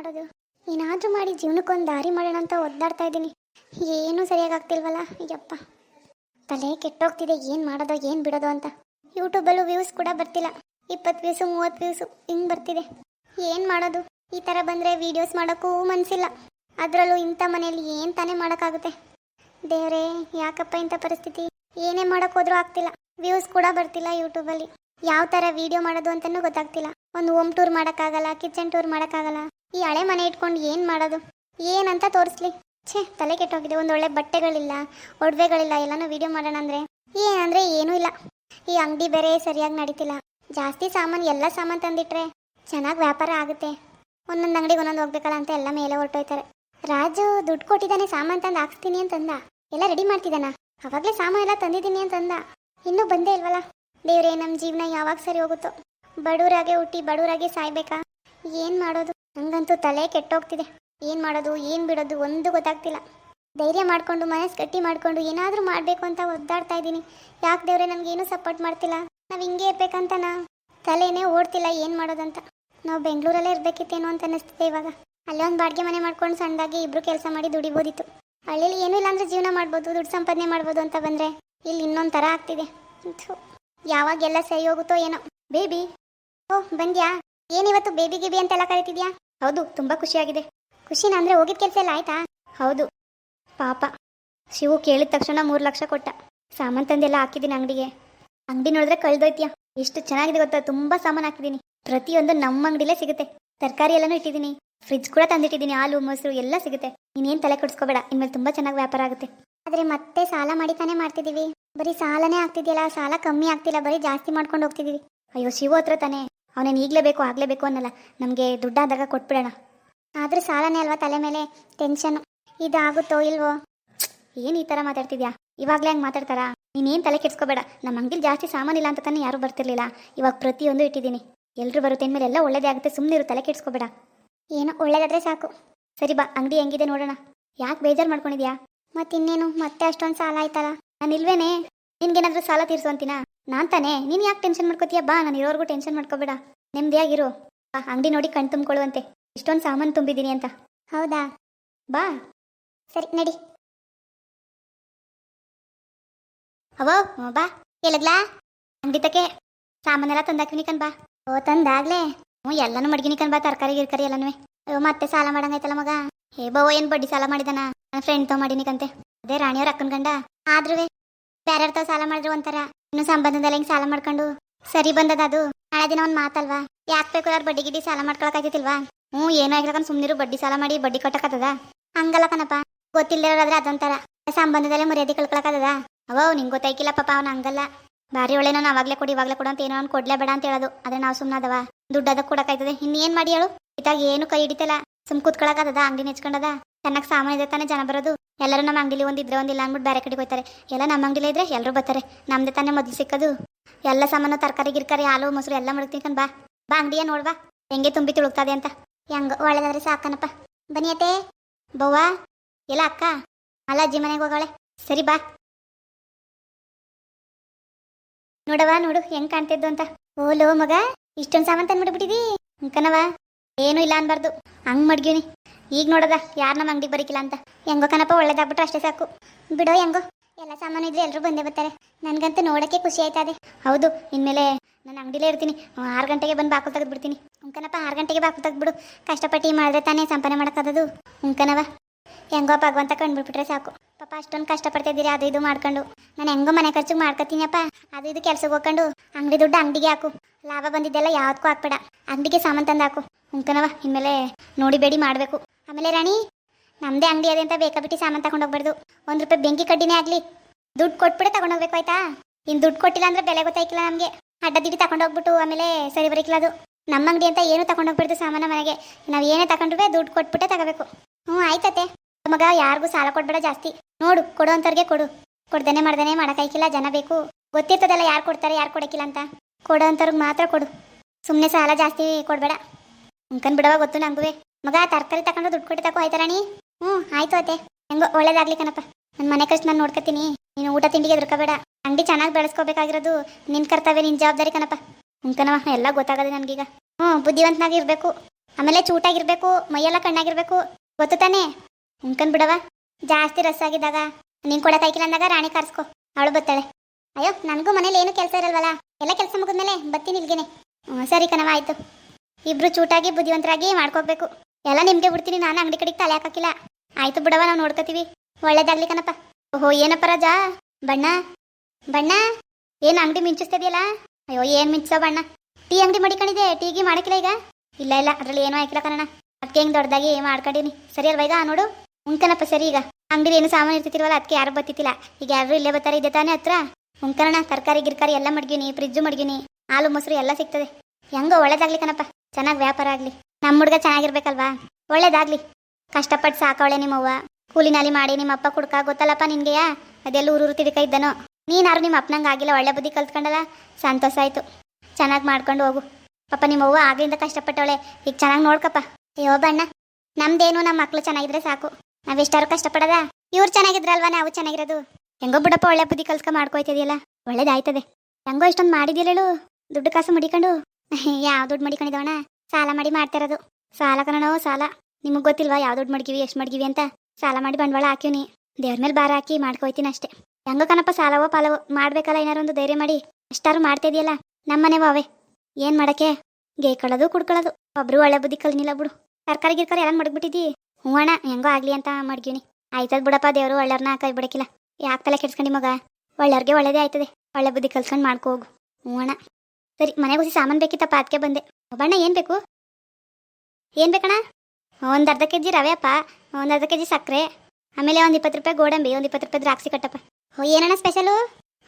ಮಾಡೋದು? ಏನಾದರೂ ಮಾಡಿ ಜೀವನಕ್ಕೊಂದು ದಾರಿ ಮಾಡೋಣ ಅಂತ ಒದ್ದಾಡ್ತಾ ಇದ್ದೀನಿ. ಏನೂ ಸರಿಯಾಗಿ ಆಗ್ತಿಲ್ವಲ್ಲ ಯಪ್ಪ ತಲೆ ಕೆಟ್ಟೋಗ್ತಿದೆ. ಏನು ಮಾಡೋದು? ಏನು ಬಿಡೋದು ಅಂತ. ಯೂಟ್ಯೂಬಲ್ಲೂ ವ್ಯೂಸ್ ಕೂಡ ಬರ್ತಿಲ್ಲ. ಇಪ್ಪತ್ತು ವ್ಯೂಸು, ಮೂವತ್ತು ವ್ಯೂಸು ಹಿಂಗೆ ಬರ್ತಿದೆ. ಏನು ಮಾಡೋದು? ಈ ಥರ ಬಂದರೆ ವೀಡಿಯೋಸ್ ಮಾಡೋಕ್ಕೂ ಮನಸ್ಸಿಲ್ಲ ಅದರಲ್ಲೂ ಇಂಥ ಮನೆಯಲ್ಲಿ ಏನು ತಾನೇ ಮಾಡೋಕ್ಕಾಗುತ್ತೆ? ದೇವರೇ, ಯಾಕಪ್ಪ ಇಂಥ ಪರಿಸ್ಥಿತಿ? ಏನೇ ಮಾಡೋಕ್ಕೋದ್ರೂ ಆಗ್ತಿಲ್ಲ. ವ್ಯೂಸ್ ಕೂಡ ಬರ್ತಿಲ್ಲ ಯೂಟ್ಯೂಬಲ್ಲಿ. ಯಾವ ಥರ ವಿಡಿಯೋ ಮಾಡೋದು ಅಂತಲೂ ಗೊತ್ತಾಗ್ತಿಲ್ಲ. ಒಂದು ಹೋಮ್ ಟೂರ್ ಮಾಡೋಕ್ಕಾಗಲ್ಲ, ಕಿಚನ್ ಟೂರ್ ಮಾಡೋಕ್ಕಾಗಲ್ಲ. ಈ ಹಳೆ ಮನೆ ಇಟ್ಕೊಂಡು ಏನು ಮಾಡೋದು? ಏನಂತ ತೋರಿಸ್ಲಿ. ಛೇ, ತಲೆ ಕೆಟ್ಟೋಗಿದೆ. ಒಂದು ಒಳ್ಳೆ ಬಟ್ಟೆಗಳಿಲ್ಲ, ಒಡವೆಗಳಿಲ್ಲ, ಎಲ್ಲನೂ ವಿಡಿಯೋ ಮಾಡೋಣ ಅಂದರೆ. ಏನಂದರೆ ಏನೂ ಇಲ್ಲ. ಈ ಅಂಗಡಿ ಬೇರೆ ಸರಿಯಾಗಿ ನಡೀತಿಲ್ಲ. ಜಾಸ್ತಿ ಸಾಮಾನು, ಎಲ್ಲ ಸಾಮಾನು ತಂದಿಟ್ರೆ ಚೆನ್ನಾಗಿ ವ್ಯಾಪಾರ ಆಗುತ್ತೆ. ಒಂದೊಂದು ಅಂಗಡಿಗೆ ಒಂದೊಂದು ಹೋಗ್ಬೇಕಲ್ಲ ಅಂತ ಎಲ್ಲ ಮೇಲೆ ಹೊರಟೋಯ್ತಾರೆ. ರಾಜು, ದುಡ್ಡು ಕೊಟ್ಟಿದ್ದಾನೆ, ಸಾಮಾನು ತಂದು ಹಾಕ್ಸ್ತೀನಿ ಅಂತಂದ. ಎಲ್ಲ ರೆಡಿ ಮಾಡ್ತಿದ್ದಾನ? ಅವಾಗಲೇ ಸಾಮಾನು ಎಲ್ಲ ತಂದಿದ್ದೀನಿ ಅಂತಂದ. ಇನ್ನೂ ಬಂದೇ ಇಲ್ವಲ್ಲ? ದೇವ್ರೇ ನಮ್ಮ ಜೀವನ ಯಾವಾಗ ಸರಿ ಹೋಗುತ್ತೋ? ಬಡವರಾಗೆ ಹುಟ್ಟಿ ಬಡವರಾಗೆ ಸಾಯ್ಬೇಕಾ? ಏನು ಮಾಡೋದು? ನಂಗಂತೂ ತಲೆ ಕೆಟ್ಟೋಗ್ತಿದೆ. ಏನು ಮಾಡೋದು, ಏನು ಬಿಡೋದು ಒಂದು ಗೊತ್ತಾಗ್ತಿಲ್ಲ. ಧೈರ್ಯ ಮಾಡಿಕೊಂಡು, ಮನಸ್ಸು ಗಟ್ಟಿ ಮಾಡಿಕೊಂಡು ಏನಾದರೂ ಮಾಡಬೇಕು ಅಂತ ಒದ್ದಾಡ್ತಾ ಇದ್ದೀನಿ. ಯಾಕೆ ದೇವ್ರೆ ನನಗೇನು ಸಪೋರ್ಟ್ ಮಾಡ್ತಿಲ್ಲ? ನಾವು ಹಿಂಗೆ ಇರ್ಬೇಕಂತನಾ? ತಲೆನೇ ಓಡ್ತಿಲ್ಲ, ಏನು ಮಾಡೋದಂತ. ನಾವು ಬೆಂಗಳೂರಲ್ಲೇ ಇರಬೇಕಿತ್ತೇನೋ ಅಂತ ಅನ್ನಿಸ್ತಿದೆ ಇವಾಗ. ಅಲ್ಲೇ ಒಂದು ಬಾಡಿಗೆ ಮನೆ ಮಾಡ್ಕೊಂಡು ಸಣ್ಣದಾಗಿ ಇಬ್ಬರು ಕೆಲಸ ಮಾಡಿ ದುಡಿಬೋದಿತ್ತು. ಹಳ್ಳಿಲಿ ಏನೂ ಅಂದ್ರೆ ಜೀವನ ಮಾಡ್ಬೋದು, ದುಡ್ಡು ಸಂಪಾದನೆ ಮಾಡ್ಬೋದು ಅಂತ ಬಂದರೆ ಇಲ್ಲಿ ಇನ್ನೊಂದು ಥರ ಆಗ್ತಿದೆ. ಯಾವಾಗೆಲ್ಲ ಸರಿ ಹೋಗುತ್ತೋ ಏನೋ. ಬೇಬಿ, ಓ, ಬಂದ್ಯಾ? ಏನಿವತ್ತು ಬೇಬಿ ಗಿಬಿ ಅಂತೆಲ್ಲ ಕರಿತಿದ್ಯಾ? ಹೌದು, ತುಂಬ ಖುಷಿಯಾಗಿದೆ. ಖುಷಿನ ಅಂದರೆ ಹೋಗಿದ ಕೆಲಸ ಎಲ್ಲ ಆಯ್ತಾ? ಹೌದು. ಪಾಪ. ಶಿವು ಕೇಳಿದ ತಕ್ಷಣ ಮೂರು ಲಕ್ಷ ಕೊಟ್ಟ. ಸಾಮಾನು ತಂದೆಲ್ಲ ಹಾಕಿದ್ದೀನಿ ಅಂಗಡಿಗೆ. ಅಂಗಡಿ ನೋಡಿದ್ರೆ ಕಳ್ದೋಯ್ತೀಯ? ಎಷ್ಟು ಚೆನ್ನಾಗಿದೆ ಗೊತ್ತಾ? ತುಂಬ ಸಾಮಾನು ಹಾಕಿದ್ದೀನಿ ಪ್ರತಿಯೊಂದು ನಮ್ಮ ಅಂಗಡಿಲೇ ಸಿಗುತ್ತೆ. ತರಕಾರಿ ಎಲ್ಲನೂ ಇಟ್ಟಿದ್ದೀನಿ ಫ್ರಿಜ್ ಕೂಡ ತಂದಿಟ್ಟಿದ್ದೀನಿ ಹಾಲು, ಮೊಸರು ಎಲ್ಲ ಸಿಗುತ್ತೆ. ನೀನೇನು ತಲೆ ಕೊಡಿಸ್ಕೋಬೇಡ. ಇನ್ಮೇಲೆ ತುಂಬ ಚೆನ್ನಾಗಿ ವ್ಯಾಪಾರ ಆಗುತ್ತೆ. ಆದರೆ ಮತ್ತೆ ಸಾಲ ಮಾಡಿ ತಾನೇ ಮಾಡ್ತಿದ್ದೀವಿ ಬರೀ ಸಾಲನೇ ಆಗ್ತಿದೆಯಲ್ಲ? ಸಾಲ ಕಮ್ಮಿ ಆಗ್ತಿಲ್ಲ. ಬರೀ ಜಾಸ್ತಿ ಮಾಡ್ಕೊಂಡು ಹೋಗ್ತಿದ್ದೀವಿ ಅಯ್ಯೋ, ಶಿವು ಹತ್ರ ತಾನೇ. ಅವನೇನು ಈಗಲೇ ಬೇಕು, ಆಗಲೇ ಬೇಕು ಅನ್ನಲ್ಲ. ನಮಗೆ ದುಡ್ಡಾದಾಗ ಕೊಟ್ಬಿಡೋಣ. ಆದರೂ ಸಾಲನೇ ಅಲ್ವಾ ತಲೆ ಮೇಲೆ? ಟೆನ್ಷನು ಇದಾಗುತ್ತೋ ಇಲ್ವೋ? ಏನು ಈ ಥರ ಮಾತಾಡ್ತಿದ್ಯಾ? ಇವಾಗಲೇ ಹಂಗೆ ಮಾತಾಡ್ತಾರಾ? ನೀನೇನು ತಲೆ ಕೆಡ್ಸ್ಕೋಬೇಡ. ನಮ್ಮ ಅಂಗಡಿಲಿ ಜಾಸ್ತಿ ಸಾಮಾನಿಲ್ಲ ಅಂತ ತಾನೇ ಯಾರೂ ಬರ್ತಿರ್ಲಿಲ್ಲ. ಇವಾಗ ಪ್ರತಿಯೊಂದು ಇಟ್ಟಿದ್ದೀನಿ. ಎಲ್ಲರೂ ಬರುತ್ತೆ ಮೇಲೆ ಎಲ್ಲ ಒಳ್ಳೇದೇ ಆಗುತ್ತೆ. ಸುಮ್ಮನೆ ಇರು, ತಲೆ ಕೆಡ್ಸ್ಕೋಬೇಡ. ಏನೋ ಒಳ್ಳೇದಾದರೆ ಸಾಕು. ಸರಿ ಬಾ, ಅಂಗಡಿ ಹೆಂಗಿದೆ ನೋಡೋಣ. ಯಾಕೆ ಬೇಜಾರು ಮಾಡ್ಕೊಂಡಿದ್ಯಾ? ಮತ್ತಿನ್ನೇನು? ಮತ್ತೆ ಅಷ್ಟೊಂದು ಸಾಲ ಆಯ್ತಲ್ಲ? ನಾನು ಇಲ್ವೇನೆ? ನಿನ್ಗೇನಾದರೂ ಸಾಲ ತೀರಿಸು ಅಂತೀನಾ? ನಾನ್ ತಾನೇ ನೀನು ಯಾಕೆ ಟೆನ್ಷನ್ ಮಾಡ್ಕೋತೀಯ? ಬಾ, ನಾನು ಇರೋರ್ಗೂ ಟೆನ್ಷನ್ ಮಾಡ್ಕೋಬೇಡ. ನೆಮ್ಮದಿಯಾಗಿರು ಬಾ, ಅಂಗಡಿ ನೋಡಿ ಕಣ್ ತುಂಬಿಕೊಳ್ಳುವಂತೆ. ಇಷ್ಟೊಂದು ಸಾಮಾನು ತುಂಬಿದ್ದೀನಿ ಅಂತ. ಹೌದಾ? ಬಾ. ಸರಿ, ನಡಿ. ಅವೋ ಬಾ. ಕೇಳಿದ್ಲಾ? ಅಂಗಡಿ ತಕ್ಕೆ ಸಾಮಾನೆಲ್ಲ ತಂದಾಕಿನಿ ಕಣ್ ಬಾ. ಓ, ತಂದಾಗ್ಲೇ? ಹ್ಞೂ ಎಲ್ಲನೂ ಮಡ್ಗಿನಿ ಕಣ್ ಬಾ, ತರಕಾರಿ, ಗಿರ್ಕಾರಿ ಎಲ್ಲನೂ ಅಯ್ಯೋ, ಮತ್ತೆ ಸಾಲ ಮಾಡಂಗೈತಲ್ಲ ಮಗ. ಹೇ, ಬೋ, ಏನು ಬಡ್ಡಿ ಸಾಲ ಮಾಡಿದಾನ? ನನ್ನ ಫ್ರೆಂಡ್ ತೊ ಮಾಡಿನಿಕಂತೆ ಅದೇ ರಾಣಿಯವ್ರ ಅಕ್ಕನ ಗಂಡ. ಆದ್ರೂ ಬೇರೆ ತಾವ್ ಸಾಲ ಮಾಡಿದ್ರು ಒಂಥರ. ಇನ್ನು ಸಂಬಂಧದಲ್ಲಿ ಹಿಂಗೆ ಸಾಲ ಮಾಡ್ಕೊಂಡು? ಸರಿ ಬಂದದ ಅದು. ನಾಳೆ ದಿನ ಒಂದು ಮಾತಲ್ವಾ? ಯಾಕೆ ಬೇಕು ಯಾರು ಬಡ್ಡಿ ಗಿಡ್ಡಿ ಸಾಲ ಮಾಡ್ಕೊಳಕಾಗ್ತಿಲ್ವಾ ಹ್ಞೂ, ಏನೋ ಆಗಿಲ್ಲ ಸುಮ್ಮನಿರು ಬಡ್ಡಿ ಸಾಲ ಮಾಡಿ, ಬಡ್ಡಿ ಕಟ್ಟಕತ್ತದ ಹಂಗಲ್ಲ ಕಣಪ್ಪ. ಗೊತ್ತಿಲ್ಲದಾದ್ರೆ ಅದಂತಾರ. ಸಂಬಂಧದಲ್ಲೇ ಮರ್ಯಾದೆ ಕಳ್ಕೊಳಕತ್ತದ ಅವ್ವ ನಿಂಗೆ ಗೊತ್ತಾಯ್ಕಿಲ್ಲ ಪಾಪ ಅವನ ಹಂಗಲ್ಲ. ಬಾರಿ ಒಳ್ಳೆ ನಾನು ಅವಾಗಲೇ ಕೊಡಿ, ಇವಾಗಲೇ ಕೊಡು ಅಂತ ಏನೋ ಅವ್ನು ಕೊಡ್ಲೇ ಬೇಡ ಅಂತ ಹೇಳೋದು. ಅದ್ರ ನಾವು ಸುಮ್ಮನದವ ದುಡ್ಡು ಅದಕ್ಕೆ ಕೊಡಕಾಯ್ತದೆ ಇನ್ನೇನು ಮಾಡಿ ಹೇಳು? ಇತ್ತಾಗ ಏನು ಕೈ ಹಿಡಿತಲ್ಲ? ಸುಮ್ ಕೂತ್ಕೊಳಕತ್ತದ ಅಂಗಡಿ ನೆಚ್ಕೊಂಡದ ಚೆನ್ನಾಗಿ ಸಾಮಾನು ಇದೆ ತಾನೇ ಜನ ಬರೋದು. ಎಲ್ಲರೂ ನಮ್ಮ ಅಂಗಡಿಲಿ ಒಂದಿದ್ರೆ ಒಂದಿಲ್ಲ ಅಂದ್ಬಿಟ್ಟು ಬೇರೆ ಕಡೆಗೆ ಹೋಗ್ತಾರೆ ಎಲ್ಲ ನಮ್ಮ ಅಂಗಡಿಲಿ ಇದ್ರೆ ಎಲ್ಲರೂ ಬರ್ತಾರೆ. ನಮ್ದೇ ತಾನೇ ಮೊದಲು ಸಿಕ್ಕದು. ಎಲ್ಲ ಸಾಮಾನು ತರಕಾರಿ, ಗಿರ್ಕಾರಿ, ಹಾಲು, ಮೊಸರು ಎಲ್ಲ ಮಡಗ್ತೀನಿ ಬಾ. ಬಾ ಅಂಗಡಿಯ ನೋಡ್ವಾ ಹೆಂಗೆ ತುಂಬಿ ತುಳುಕ್ತದೆ ಅಂತ. ಹೆಂಗ ಒಳ್ಳೆದಾದ್ರೆ ಸಾಕನಪ್ಪ ಬನ್ನಿಯತೆ ಬವ್ವಾ. ಎಲ್ಲ ಅಕ್ಕ. ಅಲ್ಲ ಅಜ್ಜಿ ಮನೆಗೆ ಹೋಗೋಳೆ ಸರಿ ಬಾ. ನೋಡವಾ ನೋಡು, ಹೆಂಗ್ ಕಾಣ್ತಿದ್ದು ಅಂತ. ಓಲೋ ಮಗ, ಇಷ್ಟೊಂದು ಸಾಮಾನು ತಂದ್ಬಿಟ್ಬಿಟ್ಟಿದಿ. ಅಂಕನವ ಏನೂ ಇಲ್ಲ ಅನ್ಬಾರ್ದು. ಹಂಗ್ ಮಡ್ಗಿನಿ ಈಗ ನೋಡದ, ಯಾರು ನಮ್ಮ ಅಂಗಡಿಗೆ ಬರೀಕಿಲ್ಲ ಅಂತ. ಹೆಂಗೋ ಕಣಪ್ಪ, ಒಳ್ಳೇದಾಗ್ಬಿಟ್ರೆ ಅಷ್ಟೇ ಸಾಕು. ಬಿಡೋ ಹೆಂಗೋ, ಎಲ್ಲ ಸಾಮಾನು ಇದ್ರೆ ಎಲ್ಲರೂ ಬಂದೇ ಬರ್ತಾರೆ. ನನಗಂತೂ ನೋಡಕ್ಕೆ ಖುಷಿ ಆಯ್ತದೆ ಹೌದು, ಇನ್ಮೇಲೆ ನಾನು ಅಂಗಡಿಲೇ ಇರ್ತೀನಿ. ಆರು ಗಂಟೆಗೆ ಬಂದು ಬಾಕು ತೆಗೆದ್ಬಿಡ್ತೀನಿ. ಉಂಕನಪ್ಪ ಆರು ಗಂಟೆಗೆ ಬಾಕು ತೆಗೆದ್ಬಿಡು. ಕಷ್ಟಪಟ್ಟು ಮಾಡಿದ್ರೆ ತಾನೇ ಸಂಪಾದನೆ ಮಾಡೋಕ್ಕಾದದು. ಉಂಕನವ ಹೆಂಗೋ ಭಗವಂತ ಕಂಡ್ಬಿಟ್ಬಿಟ್ರೆ ಸಾಕು. ಪಾಪ, ಅಷ್ಟೊಂದು ಕಷ್ಟಪಡ್ತಿದ್ದೀರಿ ಅದು ಇದು ಮಾಡ್ಕೊಂಡು. ನಾನು ಹೆಂಗೋ ಮನೆ ಖರ್ಚಿಗೆ ಮಾಡ್ಕೊತೀನಪ್ಪ. ಅದು ಇದು ಕೆಲಸಕ್ಕೆ ಹೋಗ್ಕೊಂಡು ಅಂಗಡಿ ದುಡ್ಡು ಅಂಗಡಿಗೆ ಹಾಕು. ಲಾಭ ಬಂದಿದ್ದೆಲ್ಲ ಯಾವುದಕ್ಕೂ ಹಾಕ್ಬೇಡ. ಅಂಗಡಿಗೆ ಸಾಮಾನು ತಂದು ಹಾಕು ಉಂಕನವ ಇನ್ಮೇಲೆ ನೋಡಿಬೇಡಿ ಮಾಡಬೇಕು. ಆಮೇಲೆ ರಾಣಿ ನಮ್ಮದೇ ಅಂಗಡಿ ಅದೇ ಅಂತ ಬೇಕಾಬಿಟ್ಟು ಸಾಮಾನು ತಗೊಂಡೋಗ್ಬಾರ್ದು ಒಂದು ರೂಪಾಯಿ ಬೆಂಕಿ ಕಡ್ಡಿನೇ ಆಗಲಿ. ದುಡ್ಡು ಕೊಟ್ಬಿಟ್ಟೆ ತಗೊಂಡೋಗ್ಬೇಕು ಆಯ್ತಾ? ಇನ್ನು ದುಡ್ಡು ಕೊಟ್ಟಿಲ್ಲ ಅಂದ್ರೆ ಬೆಲೆ ಗೊತ್ತಾಯ್ಕಿಲ್ಲ ನಮಗೆ. ಅಡ್ಡ ದಿಡ್ಡಿ ತಗೊಂಡು ಹೋಗ್ಬಿಟ್ಟು ಆಮೇಲೆ ಸರಿ ಬರೀಕಿಲ್ಲ ಅದು. ನಮ್ಮ ಅಂಗಡಿ ಅಂತ ಏನು ತಗೊಂಡೋಗ್ಬಿಡ್ದು ಸಾಮಾನು ಮನೆಗೆ. ನಾವು ಏನೇ ತಗೊಂಡ್ರೆ ದುಡ್ಡು ಕೊಟ್ಬಿಟ್ಟೆ ತಗೋಬೇಕು. ಹ್ಞೂ ಆಯ್ತತೆ ಮಗ ಯಾರಿಗೂ ಸಾಲ ಕೊಡ್ಬೇಡ ಜಾಸ್ತಿ. ನೋಡು, ಕೊಡೋಂಥವ್ರಿಗೆ ಕೊಡು. ಕೊಡ್ದೇನೆ ಮಾಡ್ದೇನೆ ಮಾಡೋಕ್ಕಾಯ್ಕಿಲ್ಲ, ಜನ ಬೇಕು. ಗೊತ್ತಿರ್ತದಲ್ಲ ಯಾರು ಕೊಡ್ತಾರೆ, ಯಾರು ಕೊಡೋಕ್ಕಿಲ್ಲ ಅಂತ. ಕೊಡೋ ಅಂಥವ್ರಿಗೆ ಮಾತ್ರ ಕೊಡು. ಸುಮ್ಮನೆ ಸಾಲ ಜಾಸ್ತಿ ಕೊಡಬೇಡ. ಅಂಕನ್ ಬಿಡವ ಗೊತ್ತು ನಂಗುವೆ. ಮಗ, ತರಕಾರಿ ತಗೊಂಡು ದುಡ್ಡು ಕೊಟ್ಟು ತಗೋ ಆಯ್ತಾ ರಾಣಿ? ಹ್ಞೂ, ಆಯ್ತು ಅತ್ತೆ. ಹೆಂಗೋ ಒಳ್ಳೇದಾಗ್ಲಿ ಕಣಪ್ಪ. ನನ್ನ ಮನೆ ಕಷ್ಟ ನಾನು ನೋಡ್ಕೊತೀನಿ. ನೀನು ಊಟ ತಿಂಡಿಗೆ ಎದುರ್ಕೋಬೇಡ. ಅಂಗಡಿ ಚೆನ್ನಾಗಿ ಬೆಳೆಸ್ಕೋಬೇಕಾಗಿರೋದು ನಿನ್ನ ಕರ್ತವ್ಯ ನಿನ್ನ ಜವಾಬ್ದಾರಿ ಕಣಪ್ಪ. ಕಣವ ಎಲ್ಲ ಗೊತ್ತಾಗದೆ ನನಗೀಗ. ಹ್ಞೂ, ಬುದ್ಧಿವಂತನಾಗಿ ಇರಬೇಕು. ಆಮೇಲೆ ಚೂಟಾಗಿರ್ಬೇಕು, ಮೈಯೆಲ್ಲ ಕಣ್ಣಾಗಿರ್ಬೇಕು. ಗೊತ್ತು ತಾನೇ? ಉಂಕನ್ ಬಿಡವ ಜಾಸ್ತಿ ರಸ ಆಗಿದ್ದಾಗ, ನೀನು ಕೊಡಕ್ ಆಯ್ಕಿಲ್ಲ ಅಂದಾಗ ರಾಣಿ ಕಾರ್ಸ್ಕೊ. ಅವಳು ಬತ್ತಾಳೆ. ಅಯ್ಯೋ, ನನಗೂ ಮನೇಲಿ ಏನು ಕೆಲಸ ಇರಲ್ವಲ್ಲ? ಎಲ್ಲ ಕೆಲಸ ಮುಗಿದ್ಮೇಲೆ ಬತ್ತೀನಿ ಹ್ಞೂ, ಸರಿ ಕಣವ ಆಯ್ತು. ಇಬ್ರು ಚೂಟಾಗಿ, ಬುದ್ಧಿವಂತರಾಗಿ ಮಾಡ್ಕೋಬೇಕು ಎಲ್ಲ ನಿಮಗೆ ಬಿಡ್ತೀನಿ, ನಾನು ಅಂಗಡಿ ಕಡೆಗೆ ತಲೆ ಹಾಕಿಲ್ಲ ಆಯ್ತು ಬಿಡವ ನಾವು ನೋಡ್ಕೋತೀವಿ. ಒಳ್ಳೇದಾಗ್ಲಿ ಕಣಪ್ಪ. ಓಹೋ, ಏನಪ್ಪ ರಾಜಾ? ಬಣ್ಣ? ಬಣ್ಣ? ಏನು ಅಂಗಡಿ ಮಿಂಚಿಸ್ತಿದೆಯಲ್ಲ? ಅಯ್ಯೋ, ಏನು ಮಿಂಚೋ ಬಣ್ಣ. ಟೀ ಅಂಗಡಿ ಮಡಿಕೊಂಡಿದೆ ಟೀಗಿ ಮಾಡಿಕಿಲ್ಲ ಈಗ? ಇಲ್ಲ ಇಲ್ಲ, ಅದ್ರಲ್ಲಿ ಏನೂ ಹಾಕಿಲ್ಲ ಕಣ ಅದಕ್ಕೆ ಹೆಂಗೆ ದೊಡ್ಡದಾಗಿ ಮಾಡ್ಕೊಂಡಿನಿ. ಸರಿ ಅಲ್ವಾ ನೋಡು. ಉಂಕನಪ್ಪ, ಸರಿ ಈಗ. ಅಂಗಡಿ ಏನು ಸಾಮಾನು ಇರ್ತಿರ್ವಲ್ಲ ಅದಕ್ಕೆ ಯಾರು ಬತ್ತಿತ್ತಿಲ್ಲ ಈಗ ಯಾರು ಇಲ್ಲೇ ಬರ್ತಾರೆ, ಇದೆ ತಾನೇ ಹತ್ರ. ಉಂಕಣ ತರಕಾರಿ, ಗಿರ್ಕಾರಿ ಎಲ್ಲ ಮಡ್ಗಿನಿ ಫ್ರಿಜ್ಜು ಮಡ್ಗಿನಿ, ಹಾಲು, ಮೊಸರು ಎಲ್ಲ ಸಿಗ್ತದೆ. ಹೆಂಗೋ ಒಳ್ಳೇದಾಗ್ಲಿ ಕಣಪ್ಪ. ಚೆನ್ನಾಗಿ ವ್ಯಾಪಾರ ಆಗ್ಲಿ. ನಮ್ಮ ಹುಡುಗ ಚೆನ್ನಾಗಿರ್ಬೇಕಲ್ವಾ? ಒಳ್ಳೇದಾಗ್ಲಿ. ಕಷ್ಟಪಟ್ಟು ಸಾಕವಳೆ ನಿಮ್ಮವ್ವ. ಕೂಲಿ ನಾಲಿ ಮಾಡಿ ನಿಮ್ಮ ಅಪ್ಪ ಕುಡ್ಕ ಗೊತ್ತಲ್ಲಪ್ಪ ನಿನ್ಗೆಯಾ? ಅದೆಲ್ಲ ಊರೂರು ತಿರ್ಕ ಇದ್ದನೋ. ನೀನಾರು ನಿಮ್ಮ ಅಪ್ಪನಂಗೆ ಆಗಿಲ್ಲ, ಒಳ್ಳೆ ಬುದ್ಧಿ ಕಲ್ತ್ಕೊಂಡಲ್ಲ? ಸಂತೋಷ ಆಯ್ತು. ಚೆನ್ನಾಗಿ ಮಾಡ್ಕೊಂಡು ಹೋಗು. ಪಾಪ ನಿಮ್ಮವ್ವ ಆಗ್ಲಿಂದ ಕಷ್ಟಪಟ್ಟವಳೆ. ಈಗ ಚೆನ್ನಾಗಿ ನೋಡ್ಕಪ್ಪ. ಅಯ್ಯೋ ಬಣ್ಣ. ನಮ್ದೇನು ನಮ್ಮ ಮಕ್ಳು ಚೆನ್ನಾಗಿದ್ರೆ ಸಾಕು. ನಾವೆಷ್ಟಾರು ಕಷ್ಟಪಡದ? ಇವ್ರು ಚೆನ್ನಾಗಿದ್ರಲ್ವಾ ನಾವು ಚೆನ್ನಾಗಿರೋದು? ಹೆಂಗೋ ಬಿಡಪ್ಪ ಒಳ್ಳೆ ಬುದ್ಧಿ ಕಲ್ಸ್ಕ ಮಾಡ್ಕೊಯ್ತಿದ್ಯಲ್ಲ ಒಳ್ಳೇದಾಯ್ತದೆ. ಹೆಂಗೋ ಇಷ್ಟೊಂದು ಮಾಡಿದ್ಯಲ್ಲ ಹೇಳು ದುಡ್ಡು ಕಾಸು ಮುಡಿಕೊಂಡು? ಯಾವ ದುಡ್ಡು ಮಡಿಕೊಂಡಿದವಣ ಸಾಲ ಮಾಡಿ ಮಾಡ್ತಿರೋದು. ಸಾಲ ಕಣೋ ಸಾಲ. ನಿಮಗೆ ಗೊತ್ತಿಲ್ವಾ ಯಾವ ದುಡ್ಡು ಮಡ್ಗಿವಿ, ಎಷ್ಟು ಮಡ್ಗಿವಿ ಅಂತ? ಸಾಲ ಮಾಡಿ ಬಂಡವಾಳ ಹಾಕಿವ್ನಿ ದೇವ್ರ ಮೇಲೆ ಭಾರ ಹಾಕಿ ಮಾಡ್ಕೊಯ್ತೀನಿ ಅಷ್ಟೇ. ಹೆಂಗೋ ಕಣಪ್ಪ, ಸಾಲವೋ ಪಾಲವೋ, ಮಾಡ್ಬೇಕಲ್ಲ ಏನಾರು ಒಂದು ಧೈರ್ಯ ಮಾಡಿ. ಅಷ್ಟಾರು ಮಾಡ್ತಿದ್ಯಲ್ಲ ನಮ್ಮನೆ ವಾವೆ ಏನ್ ಮಾಡಕ್ಕೆ? ಗೇಕೊಳ್ಳೋದು ಕುಡ್ಕೊಳ್ಳೋದು ಒಬ್ರು ಒಳ್ಳೆ ಬುದ್ಧಿ ಕಲ್ನಿಲ್ಲ ಬಿಡು. ತರಕಾರಿ ಗಿರ್ಕಾರಿ ಎಲ್ಲ ಮಡಗ್ಬಿಟ್ಟಿದ್ದಿ. ಹ್ಞೂ ಹೆಂಗೋ ಆಗ್ಲಿ ಅಂತ ಮಡ್ಗಿನಿ ಆಯ್ತದ ಬಿಡಪ್ಪ, ದೇವರು ಒಳ್ಳೆಯವ್ರನ್ನ ಕೈ ಬಿಡಕಿಲ್ಲ ಯಾಕೆ ತಲೆ ಕೆಡ್ಸ್ಕೊಂಡಿ ಮಗ? ಒಳ್ಳೆಯವ್ರಿಗೆ ಒಳ್ಳೇದೇ ಆಯ್ತದೆ. ಒಳ್ಳೆ ಬುದ್ಧಿ ಕಲ್ಸ್ಕೊಂಡು ಮಾಡ್ಕೋ ಹೋಗು. ಹ್ಞೂ ಸರಿ, ಮನೆಗೆ ಹೋಗಿ ಸಾಮಾನು ಬೇಕಿತ್ತಪ್ಪ ಅದಕ್ಕೆ ಬಂದೆ. ಬಣ್ಣ ಏನು ಬೇಕು? ಏನು ಬೇಕಣ್ಣ? ಒಂದು ಅರ್ಧ ಕೆ ಜಿ ರವೆ ಅಪ್ಪ ಒಂದು ಅರ್ಧ ಕೆ ಜಿ ಸಕ್ಕರೆ, ಆಮೇಲೆ ಒಂದು ಇಪ್ಪತ್ತು ರೂಪಾಯಿ ಗೋಡಂಬಿ, ಒಂದು ಇಪ್ಪತ್ತು ರೂಪಾಯಿ ದ್ರಾಕ್ಷಿ ಕಟ್ಟಪ್ಪ. ಓ, ಏನಣ್ಣ ಸ್ಪೆಷಲು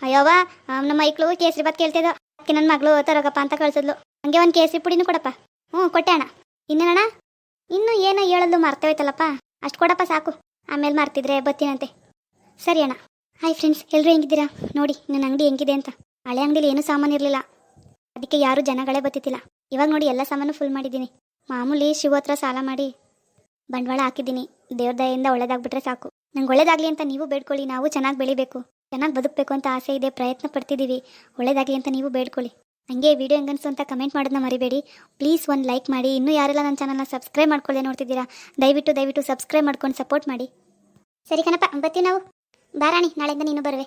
ಅಯ್ಯೋವ ನಮ್ಮ ಮೈಕ್ಳು ಕೇಸರಿ ಬಾತ್ ಕೇಳ್ತಿದ್ದು ಅದಕ್ಕೆ ನನ್ನ ಮಗಳು ತರೋಗಪ್ಪ ಅಂತ ಕಳ್ಸಿದ್ಲು. ಹಂಗೆ ಒಂದು ಕೇಸರಿ ಪುಡಿನೂ ಕೊಡಪ್ಪ. ಹ್ಞೂ ಕೊಟ್ಟೆ ಅಣ್ಣ. ಇನ್ನೇನಣ್ಣ? ಇನ್ನೂ ಏನೋ ಹೇಳಲು ಮರ್ತೋಯ್ತಲ್ಲಪ್ಪ. ಅಷ್ಟು ಕೊಡಪ್ಪ ಸಾಕು. ಆಮೇಲೆ ಮರ್ತಿದ್ರೆ ಬತ್ತೀನಂತೆ. ಸರಿ ಅಣ್ಣ. ಹಾಯ್ ಫ್ರೆಂಡ್ಸ್ ಎಲ್ಲರೂ ಹೆಂಗಿದ್ದೀರಾ? ನೋಡಿ ನನ್ನ ಅಂಗಡಿ ಹೆಂಗಿದೆ ಅಂತ. ಹಳೆ ಅಂಗಡಿಲಿ ಏನೂ ಸಾಮಾನು ಇರಲಿಲ್ಲ. ಅದಕ್ಕೆ ಯಾರೂ ಜನಗಳೇ ಬತ್ತಿತ್ತಿಲ್ಲ ಇವಾಗ ನೋಡಿ ಎಲ್ಲ ಸಾಮಾನು ಫುಲ್ ಮಾಡಿದ್ದೀನಿ. ಮಾಮೂಲಿ ಶಿವ ಹತ್ರ ಸಾಲ ಮಾಡಿ ಬಂಡವಾಳ ಹಾಕಿದ್ದೀನಿ. ದೇವ್ರ ದಯೆಯಿಂದ ಒಳ್ಳೇದಾಗ್ಬಿಟ್ರೆ ಸಾಕು. ನಂಗೆ ಒಳ್ಳೇದಾಗಲಿ ಅಂತ ನೀವು ಬೇಡ್ಕೊಳ್ಳಿ, ನಾವು ಚೆನ್ನಾಗಿ ಬೆಳಿಬೇಕು. ಚೆನ್ನಾಗಿ ಬದುಕಬೇಕು ಅಂತ ಆಸೆ ಇದೆ, ಪ್ರಯತ್ನ ಪಡ್ತಿದ್ದೀವಿ ಒಳ್ಳೇದಾಗಲಿ ಅಂತ ನೀವು ಬೇಡ್ಕೊಳ್ಳಿ. ನನಗೆ ವಿಡಿಯೋ ಹೆಂಗನ್ಸು ಅಂತ ಕಮೆಂಟ್ ಮಾಡೋದನ್ನ ಮರಿಬೇಡಿ. ಪ್ಲೀಸ್ ಒಂದು ಲೈಕ್ ಮಾಡಿ. ಇನ್ನೂ ಯಾರೆಲ್ಲ ನನ್ನ ಚಾನಲ್ನ ಸಬ್ಸ್ಕ್ರೈಬ್ ಮಾಡ್ಕೊಳ್ಳದೆ ನೋಡ್ತಿದ್ದೀರಾ, ದಯವಿಟ್ಟು ದಯವಿಟ್ಟು ಸಬ್ಸ್ಕ್ರೈಬ್ ಮಾಡ್ಕೊಂಡು ಸಪೋರ್ಟ್ ಮಾಡಿ. ಸರಿ ಕಣಪ್ಪ ಬರ್ತೀವಿ ನಾವು. ಬಾರಾಣಿ ನಾಳೆಯಿಂದ ನೀನು ಬರುವೆ.